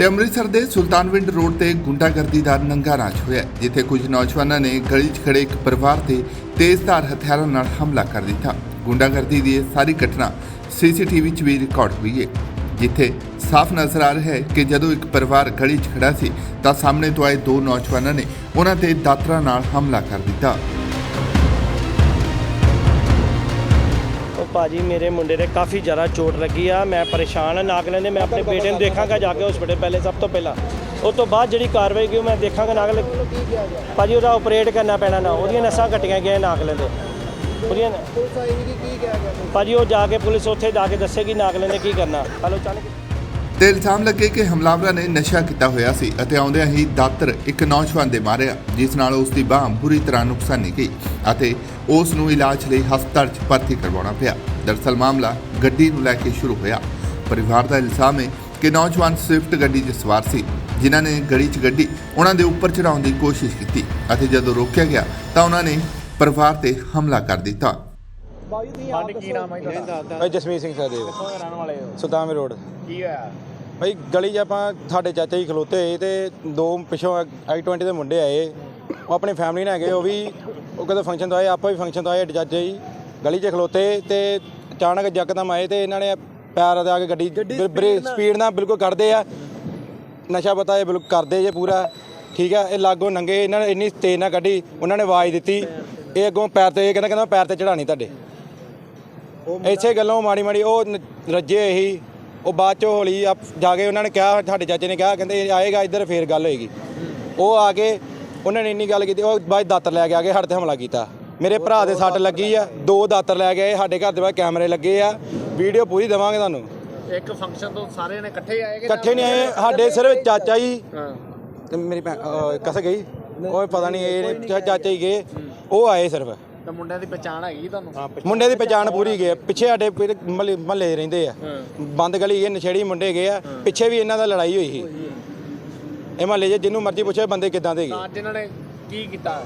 ਤੇ ਅੰਮ੍ਰਿਤਸਰ ਦੇ ਸੁਲਤਾਨਵਿੰਡ ਰੋਡ ਤੇ ਗੁੰਡਾਗਰਦੀ ਦਾ ਨੰਗਾ ਰਾਜ ਹੋਇਆ। ਜਿੱਥੇ ਕੁਝ ਨੌਜਵਾਨਾਂ ਨੇ ਗਲੀ 'ਚ ਖੜੇ ਇੱਕ ਪਰਿਵਾਰ ਤੇ ਤੇਜ਼ਧਾਰ ਹਥਿਆਰਾਂ ਨਾਲ ਹਮਲਾ ਕਰ ਦਿੱਤਾ। ਗੁੰਡਾਗਰਦੀ ਦੀ ਇਹ ਸਾਰੀ ਘਟਨਾ ਸੀਸੀਟੀਵੀ 'ਚ ਵੀ ਰਿਕਾਰਡ ਹੋਈ ਹੈ ਜਿੱਥੇ ਸਾਫ਼ ਨਜ਼ਰ ਆ ਰਿਹਾ ਹੈ ਕਿ ਜਦੋਂ ਇੱਕ ਪਰਿਵਾਰ ਗਲੀ 'ਚ ਖੜਾ ਸੀ, ਤਾਂ ਸਾਹਮਣੇ ਤੋਂ ਆਏ ਦੋ ਨੌਜਵਾਨਾਂ ਨੇ ਉਹਨਾਂ ਤੇ ਦਾਤਰਾਂ ਨਾਲ ਹਮਲਾ ਕਰ ਦਿੱਤਾ। ਭਾਜੀ ਮੇਰੇ ਮੁੰਡੇ ਦੇ ਕਾਫੀ ਜ਼ਿਆਦਾ ਚੋਟ ਲੱਗੀ ਆ। ਮੈਂ ਪਰੇਸ਼ਾਨ ਆ ਨਾਗ ਲੈਂਦੇ ਮੈਂ ਆਪਣੇ ਬੇਟੇ ਨੂੰ ਦੇਖਾਂਗਾ ਜਾ ਕੇ ਹਸਪੀਟਲ ਪਹਿਲੇ ਸਭ ਤੋਂ ਪਹਿਲਾਂ। ਉਸ ਤੋਂ ਬਾਅਦ ਜਿਹੜੀ ਕਾਰਵਾਈ ਕੀ ਮੈਂ ਦੇਖਾਂਗਾ ਨਾਗ ਲੈ ਭਾਜੀ ਉਹਦਾ ਆਪਰੇਟ ਕਰਨਾ ਪੈਣਾ ਨਾ ਉਹਦੀਆਂ ਨਸਾਂ ਕੱਟੀਆਂ ਗਈਆਂ ਨਾਗ ਲੈਂਦੇ ਉਹਦੀਆਂ ਭਾਜੀ ਉਹ ਜਾ ਕੇ ਪੁਲਿਸ ਉੱਥੇ ਜਾ ਕੇ ਦੱਸੇਗੀ ਨਾਗ ਲੈਂਦੇ ਕੀ ਕਰਨਾ। ਹਲੋ ਚੱਲ ਤੇ ਇਲਜ਼ਾਮ ਲੱਗੇ ਕਿ ਹਮਲਾਵਰਾਂ ਨੇ ਨਸ਼ਾ ਕੀਤਾ ਹੋਇਆ ਸੀ ਅਤੇ ਆਉਂਦਿਆਂ ਹੀ ਦਾਤਰ ਇੱਕ ਨੌਜਵਾਨ ਦੇ ਮਾਰਿਆ ਜਿਸ ਨਾਲ ਉਸ ਦੀ ਬਾਹ ਬੁਰੀ ਤਰ੍ਹਾਂ ਨੁਕਸਾਨੀ ਗਈ ਅਤੇ ਉਸ ਨੂੰ ਇਲਾਜ ਲਈ ਹਸਪਤਾਲ 'ਚ ਭਰਤੀ ਕਰਵਾਉਣਾ ਪਿਆ। ਦਰਸਲ ਮਾਮਲਾ ਗੱਡੀ ਨੂੰ ਲੈ ਕੇ ਸ਼ੁਰੂ ਹੋਇਆ। ਪਰਿਵਾਰ ਦਾ ਇਲਜ਼ਾਮ ਹੈ ਕਿ ਨੌਜਵਾਨ ਸਵਿਫਟ ਗੱਡੀ 'ਚ ਸਵਾਰ ਸੀ ਜਿਨ੍ਹਾਂ ਨੇ ਗੜੀ 'ਚ ਗੱਡੀ ਉਹਨਾਂ ਦੇ ਉੱਪਰ ਚੜਾਉਣ ਦੀ ਕੋਸ਼ਿਸ਼ ਕੀਤੀ ਅਤੇ ਜਦੋਂ ਰੋਕਿਆ ਗਿਆ ਤਾਂ ਉਹਨਾਂ ਨੇ ਪਰਿਵਾਰ ਤੇ ਹਮਲਾ ਕਰ ਦਿੱਤਾ। ਹਾਂਜੀ ਕੀ ਨਾਮ ਹੈ ਜੀ ਤੁਹਾਡਾ? ਭਾਈ ਜਸਮੀਤ ਸਿੰਘ ਸਹਿਦੇਵ। ਕਿੱਥੋਂ ਦੇ ਰਹਿਣ ਵਾਲੇ ਹੋ? ਸੁਦਾਮੇ ਰੋਡ। ਕੀ ਹੋਇਆ? ਭਾਈ ਗਲੀ 'ਚ ਆਪਾਂ ਸਾਡੇ ਚਾਚਾ ਜੀ ਖਲੋਤੇ ਹੋਏ ਤੇ ਦੋ ਪਿੱਛੋਂ ਆਈ 20 ਦੇ ਮੁੰਡੇ ਆਏ। ਉਹ ਆਪਣੀ ਫੈਮਿਲੀ ਨਾਲ ਹੈਗੇ ਉਹ ਵੀ ਉਹ ਕਹਿੰਦੇ ਫੰਕਸ਼ਨ ਤੋਂ ਆਏ ਆਪਾਂ ਵੀ ਫੰਕਸ਼ਨ ਤੋਂ ਆਏ ਚਾਚੇ ਜੀ। ਗਲੀ 'ਚ ਖਲੋਤੇ ਤੇ ਅਚਾਨਕ ਯਕਦਮ ਆਏ ਤੇ ਇਹਨਾਂ ਨੇ ਪੈਰ ਦੇ ਆ ਕੇ ਗੱਡੀ ਬ੍ਰੇਕ ਸਪੀਡ ਨਾਲ। ਬਿਲਕੁਲ ਕੱਢਦੇ ਆ। ਨਸ਼ਾ ਪਤਾ ਇਹ ਬਿਲਕੁਲ ਕਰਦੇ ਜੇ ਪੂਰਾ। ਠੀਕ ਆ ਇਹ ਲਾਗੋਂ ਨੰਗੇ ਇਹਨਾਂ ਨੇ ਇੰਨੀ ਤੇਜ਼ ਨਾਲ ਕੱਢੀ ਉਹਨਾਂ ਨੇ ਆਵਾਜ਼ ਦਿੱਤੀ। ਇਹ ਅੱਗੋਂ ਪੈਰ ਤੇ ਇਹ ਕਹਿੰਦਾ ਕਹਿੰਦਾ ਪੈਰ ਤੇ ਚੜਾਣੀ ਤੁਹਾਡੇ। ਇਸੇ ਗੱਲੋਂ ਮਾੜੀ ਮਾੜੀ ਉਹ ਰੱਜੇ ਸੀ ਉਹ ਬਾਅਦ ਚ ਹੌਲੀ ਆ ਜਾ ਕੇ ਉਹਨਾਂ ਨੇ ਕਿਹਾ ਸਾਡੇ ਚਾਚੇ ਨੇ ਕਿਹਾ ਕਹਿੰਦੇ ਇਹ ਆਏਗਾ ਇੱਧਰ ਫੇਰ ਗੱਲ ਹੋਏਗੀ। ਉਹ ਆ ਕੇ ਉਹਨਾਂ ਨੇ ਇੰਨੀ ਗੱਲ ਕੀਤੀ ਉਹ ਬਾਅਦ 'ਚ ਦਾਤਰ ਲੈ ਕੇ ਆ ਕੇ ਸਾਡੇ ਤੇ ਹਮਲਾ ਕੀਤਾ। ਮੇਰੇ ਭਰਾ ਦੇ ਸੱਟ ਲੱਗੀ ਆ ਦੋ ਦਾਤਰ ਲੈ ਕੇ ਆਏ ਸਾਡੇ ਘਰ ਦੇ ਬਾਹਰ ਕੈਮਰੇ ਲੱਗੇ ਆ। ਵੀਡੀਓ ਪੂਰੀ ਦੇਵਾਂਗੇ ਤੁਹਾਨੂੰ। ਇੱਕ ਫੰਕਸ਼ਨ ਤੋਂ ਸਾਰੇ ਨੇ ਇਕੱਠੇ ਆਏ ਕਿ ਇਕੱਠੇ ਨਹੀਂ ਆਏ ਸਾਡੇ ਸਿਰਫ ਚਾਚਾ ਜੀ ਹਾਂ। ਤੇ ਮੇਰੀ ਭੈਣ ਅਹ, ਕਸ ਗਈ। ਉਹ ਪਤਾ ਨਹੀਂ ਇਹ ਚਾ- ਚਾਚਾ ਹੀ ਗਏ। ਉਹ ਆਏ ਸਿਰਫ। ਤਾਂ ਮੁੰਡਿਆਂ ਦੀ ਪਛਾਣ ਹੈਗੀ ਤੁਹਾਨੂੰ? ਮੁੰਡੇ ਦੀ ਪਛਾਣ ਪੂਰੀ ਗਏ ਪਿੱਛੇ ਸਾਡੇ ਮਹੱਲੇ ਰਹਿੰਦੇ ਆ। ਬੰਦ ਗਲੀ ਇਹ ਨਸ਼ੇੜੀ ਮੁੰਡੇ ਗਏ ਆ। ਪਿੱਛੇ ਵੀ ਇਹਨਾਂ ਦਾ ਲੜਾਈ ਹੋਈ ਸੀ। ਇਹ ਮਹੱਲੇ 'ਚ ਜਿਹਨੂੰ ਮਰਜ਼ੀ ਪੁੱਛੇ ਬੰਦੇ ਕਿੱਦਾਂ ਦੇ ਗਏ ਅੱਜ ਇਹਨਾਂ ਨੇ ਕੀ ਕੀਤਾ?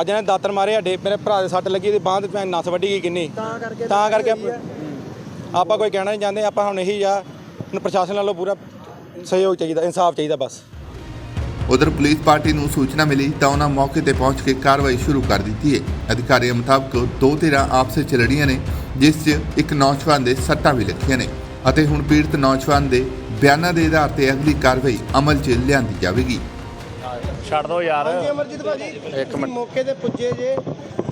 ਅੱਜ ਇਹਨਾਂ ਨੇ ਦਾਤਰ ਮਾਰੇ ਸਾਡੇ ਮੇਰੇ ਭਰਾ ਦੇ ਸੱਟ ਲੱਗੀ ਤੇ ਬਾਂਹ ਤੇ ਨਸ ਵੱਢੀ ਗਈ ਕਿੰਨੀ। ਤਾਂ ਕਰਕੇ ਤਾਂ ਕਰਕੇ ਆਪਾਂ- ਕੋਈ ਕਹਿਣਾ ਨਹੀਂ ਚਾਹੁੰਦੇ ਆਪਾਂ ਹੁਣ ਇਹੀ ਆ। ਪ੍ਰਸ਼ਾਸਨ ਵੱਲੋਂ ਪੂਰਾ ਸਹਿਯੋਗ ਚਾਹੀਦਾ ਇਨਸਾਫ ਚਾਹੀਦਾ ਬਸ। ਉਧਰ ਪੁਲਿਸ ਪਾਰਟੀ ਨੂੰ ਸੂਚਨਾ ਮਿਲੀ ਤਾਂ ਉਹਨਾਂ ਮੌਕੇ ਤੇ ਪਹੁੰਚ ਕੇ ਕਾਰਵਾਈ ਸ਼ੁਰੂ ਕਰ ਦਿੱਤੀ ਹੈ। ਅਧਿਕਾਰੀਆਂ ਮੁਤਾਬਕ ਦੋ ਧਿਰਾਂ ਆਪਸ 'ਚ ਲੜੀਆਂ ਨੇ, ਜਿਸ 'ਚ ਇੱਕ ਨੌਜਵਾਨ ਦੇ ਸੱਟਾਂ ਵੀ ਲੱਗੀਆਂ ਨੇ ਅਤੇ ਹੁਣ ਪੀੜਤ ਨੌਜਵਾਨ ਦੇ ਬਿਆਨਾਂ ਦੇ ਆਧਾਰ ਤੇ ਅਗਲੀ ਕਾਰਵਾਈ ਅਮਲ 'ਚ ਲਿਆਂਦੀ ਜਾਵੇਗੀ। ਛੱਡ ਦੋ ਯਾਰ। ਅਮਰਜੀਤ ਭਾਜੀ ਇੱਕ ਮਿੰਟ। ਮੌਕੇ ਤੇ ਪੁੱਜੇ ਜੇ।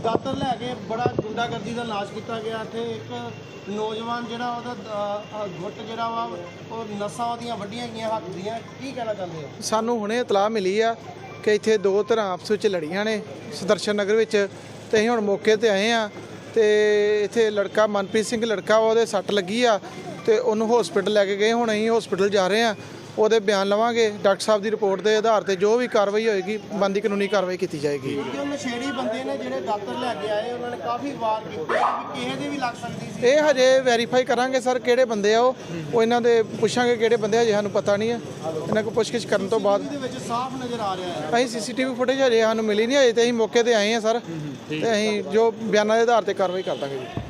ਦਾਤਰ ਲੈ ਕੇ ਬੜਾ ਗੁੰਡਾਗਰਦੀ ਦਾ ਨਾਸ਼ ਕੀਤਾ ਗਿਆ। ਇੱਥੇ ਇੱਕ ਨੌਜਵਾਨ ਜਿਹੜਾ ਉਹਦਾ ਅ, ਅ, ਗੁੱਟ ਜਿਹੜਾ ਵਾ ਉਹ ਨਸਾਂ ਉਹਦੀਆਂ ਵੱਡੀਆਂ ਗਈਆਂ ਹੱਥ ਦੀਆਂ। ਕੀ ਕਹਿਣਾ ਚਾਹੁੰਦੇ ਹੋ? ਸਾਨੂੰ ਹੁਣੇ ਇਤਲਾਹ ਮਿਲੀ ਆ ਕਿ ਇੱਥੇ ਦੋ ਧਿਰਾਂ ਆਪਸ ਵਿੱਚ ਲੜੀਆਂ ਨੇ ਸੁਦਰਸ਼ਨ ਨਗਰ ਵਿੱਚ। ਤੇ ਅਸੀਂ ਹੁਣ ਮੌਕੇ ਤੇ ਆਏ ਆ ਤੇ ਇੱਥੇ ਲੜਕਾ ਮਨਪ੍ਰੀਤ ਸਿੰਘ ਲੜਕਾ ਵਾ, ਉਹਦੇ ਸੱਟ ਲੱਗੀ ਆ ਤੇ ਉਹਨੂੰ ਹਸਪੀਟਲ ਲੈ ਕੇ ਗਏ। ਹੁਣ ਅਸੀਂ ਹਸਪੀਟਲ ਜਾ ਰਹੇ ਆ। ਉਹਦੇ ਬਿਆਨ ਲਵਾਂਗੇ ਡਾਕਟਰ ਸਾਹਿਬ ਦੀ ਰਿਪੋਰਟ ਦੇ ਆਧਾਰ ਤੇ ਜੋ ਵੀ ਕਾਰਵਾਈ ਹੋਏਗੀ ਬੰਦੀ ਕਾਨੂੰਨੀ ਕਾਰਵਾਈ ਕੀਤੀ ਜਾਏਗੀ। ਜੋ ਨਸ਼ੇੜੀ ਬੰਦੇ ਨੇ ਜਿਹੜੇ ਦਾਤਰ ਲੈ ਕੇ ਆਏ ਉਹਨਾਂ ਨੇ ਕਾਫੀ ਵਾਰ ਕੀਤੇ ਕਿਸੇ ਦੇ ਵੀ ਲੱਗ ਸਕਦੀ ਸੀ। ਇਹ ਹਜੇ ਵੈਰੀਫਾਈ ਕਰਾਂਗੇ ਸਰ ਕਿਹੜੇ ਬੰਦੇ ਆ ਉਹ। ਉਹ ਇਹਨਾਂ ਦੇ ਪੁੱਛਾਂਗੇ ਕਿਹੜੇ ਬੰਦੇ ਆ ਹਜੇ ਸਾਨੂੰ ਪਤਾ ਨਹੀਂ ਆ। ਇਹਨਾਂ ਕੋਲ ਪੁੱਛਗਿੱਛ ਕਰਨ ਤੋਂ ਬਾਅਦ। ਇਹਦੇ ਵਿੱਚ ਸਾਫ਼ ਨਜ਼ਰ ਆ ਰਿਹਾ ਹੈ। ਅਸੀਂ ਸੀਸੀਟੀਵੀ ਫੁਟੇਜ ਹਜੇ ਸਾਨੂੰ ਮਿਲੀ ਨਹੀਂ ਹਜੇ ਤੇ ਅਸੀਂ ਮੌਕੇ ਤੇ ਆਏ ਆ ਸਰ। ਤੇ ਅਸੀਂ ਜੋ ਬਿਆਨਾਂ ਦੇ ਆਧਾਰ ਤੇ ਕਾਰਵਾਈ ਕਰ ਦਾਂਗੇ ਜੀ।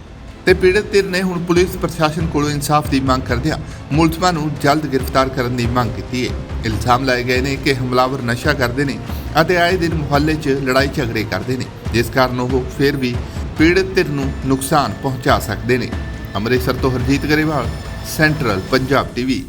ਤੇ ਪੀੜਤ ਧਿਰ ਨੇ ਹੁਣ ਪੁਲਿਸ ਪ੍ਰਸ਼ਾਸਨ ਕੋਲੋਂ ਇਨਸਾਫ ਦੀ ਮੰਗ ਕਰਦਿਆਂ ਮੁਲਜ਼ਮਾਂ ਨੂੰ ਜਲਦ ਗ੍ਰਿਫਤਾਰ ਕਰਨ ਦੀ ਮੰਗ ਕੀਤੀ ਹੈ। ਇਲਜ਼ਾਮ ਲਾਏ ਗਏ ਨੇ ਕਿ ਹਮਲਾਵਰ ਨਸ਼ਾ ਕਰਦੇ ਨੇ ਅਤੇ ਆਏ ਦਿਨ ਮੁਹੱਲੇ 'ਚ ਲੜਾਈ ਝਗੜੇ ਕਰਦੇ ਨੇ, ਜਿਸ ਕਾਰਨ ਉਹ ਫਿਰ ਵੀ ਪੀੜਤ ਧਿਰ ਨੂੰ ਨੁਕਸਾਨ ਪਹੁੰਚਾ ਸਕਦੇ ਨੇ। ਅੰਮ੍ਰਿਤਸਰ ਤੋਂ ਹਰਜੀਤ ਗਰੇਵਾਲ, ਸੈਂਟਰਲ ਪੰਜਾਬ ਟੀਵੀ।